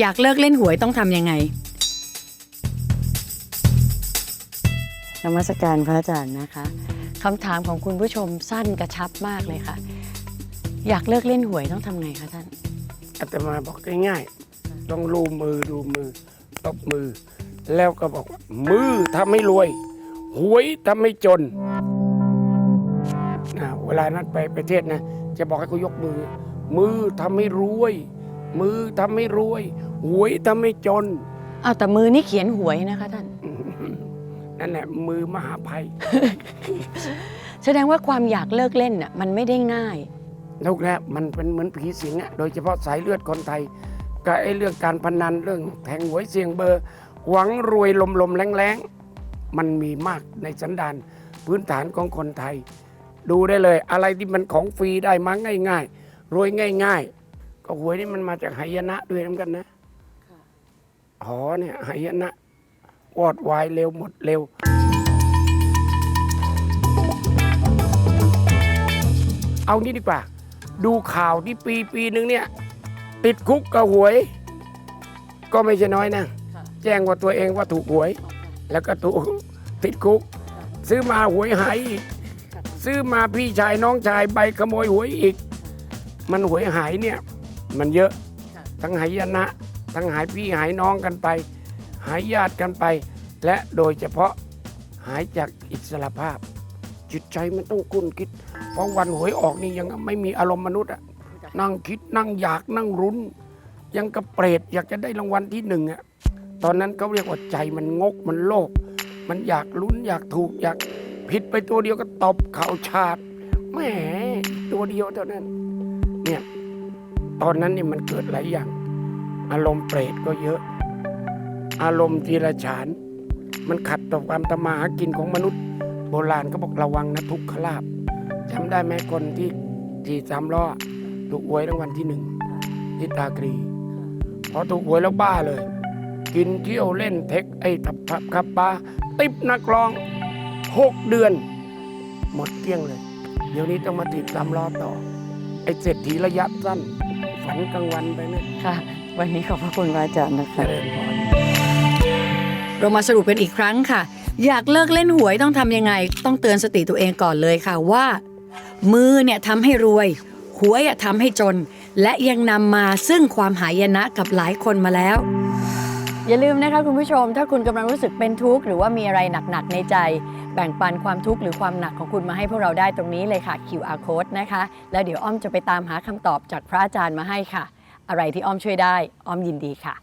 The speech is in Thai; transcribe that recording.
อยากเลิกเล่นหวยต้องทำยังไง นมัสการพระอาจารย์นะคะคำถามของคุณผู้ชมสั้นกระชับมากเลยค่ะ อยากเลิกเล่นหวยต้องทำไงคะท่านอาตมาบอกง่ายๆ ต้องรูมือดูมือตบมือ แล้วก็บอกว่ามือทำให้รวย หวยทำให้จนนะเวลานั้นไปประเทศนะ จะบอกให้เขายกมือ มือทำให้รวย มือทำให้รวย หวยทำให้จน เอาแต่มือนี่เขียนหวยนะคะท่าน นั่นแหละมือมหาภัย แสดงว่าความอยากเลิกเล่นน่ะมันไม่ได้ง่าย ลูกแล้วมันเป็นเหมือนผีสิงอะโดยเฉพาะสายเลือดคนไทยกับไอ้เรื่องการพนันเรื่องแทงหวยเสี่ยงเบอร์ หวังรวยลมๆแรงๆ มันมีมากในสันดานพื้นฐานของคนไทย ดูได้เลย อะไรที่มันของฟรีได้มาง่าย ๆ รวยง่าย ๆ ก็หวยนี่มันมาจากไหยนะด้วยเหมือนกันนะหอเนี่ยไหยนะวอดวายเร็วหมดเร็ว เอางี้ดีกว่า ดูข่าวที่ปีปีหนึ่งเนี่ย ติดคุกกับหวย ก็ไม่ใช่น้อยนะ แจ้งว่าตัวเองว่าถูกหวย แล้วก็ถูกติดคุก ซื้อมาหวยหายอีก ซื้อมาพี่ชายน้องชายใบขโมยหวยอีก มันหวยหายเนี่ย มันเยอะ ทั้งหายนะ ทั้งหายพี่หายน้องกันไป หายญาติกันไป และโดยเฉพาะหายจากอิสรภาพ จิตใจมันต้องคุ้นคิด เพราะวันหวยออกนี่ยังไม่มีอารมณ์มนุษย์อะนั่งคิดนั่งอยากนั่งรุนยังกระเปรตอยากจะได้รางวัลที่หนึ่งอะตอนนั้นเขาเรียกว่าใจมันงกมันโลภมันอยากลุ้นอยากถูกอยากผิดไปตัวเดียวก็ตบเข่าชาดแหมตัวเดียวเท่านั้นเนี่ย ตอนนั้นนี่มันเกิดหลายอย่าง อารมณ์เปรตก็เยอะ อารมณ์ทีละฉาน มันขัดต่อความตมาหากินของมนุษย์ โบราณก็บอกระวังนะทุกขลาบจำได้ไหมคนที่ที่สามล้อถูกหวยรางวัลที่หนึ่งที่ตากรีพอถูกหวยแล้วบ้าเลย กินเที่ยวเล่นเทคไอ้ทับทับขับปลาติบนักร้องหกเดือน หมดเกลี้ยงเลย เดี๋ยวนี้ต้องมาติดตามล้อต่อ ไอ้เศรษฐีระยะสั้น ฝันกลางวันไปนะค่ะ วันนี้ขอบพระคุณพระอาจารย์นะเจคะ ริญพร เรามาสรุปกันอีกครั้งค่ะ อยากเลิกเล่นหวยต้องทำยังไง ต้องเตือนสติตัวเองก่อนเลยค่ะว่า มือเนี่ยทำให้รวย หวยอะทำให้จน และยังนำมาซึ่งความหายนะกับหลายคนมาแล้ว อย่าลืมนะคะคุณผู้ชม ถ้าคุณกำลังรู้สึกเป็นทุกข์หรือว่ามีอะไรหนัก ๆ ในใจ แบ่งปันความทุกข์หรือความหนักของคุณมาให้พวกเราได้ตรงนี้เลยค่ะ QR code นะคะ แล้วเดี๋ยวอ้อมจะไปตามหาคำตอบจากพระอาจารย์มาให้ค่ะ อะไรที่อ้อมช่วยได้ อ้อมยินดีค่ะ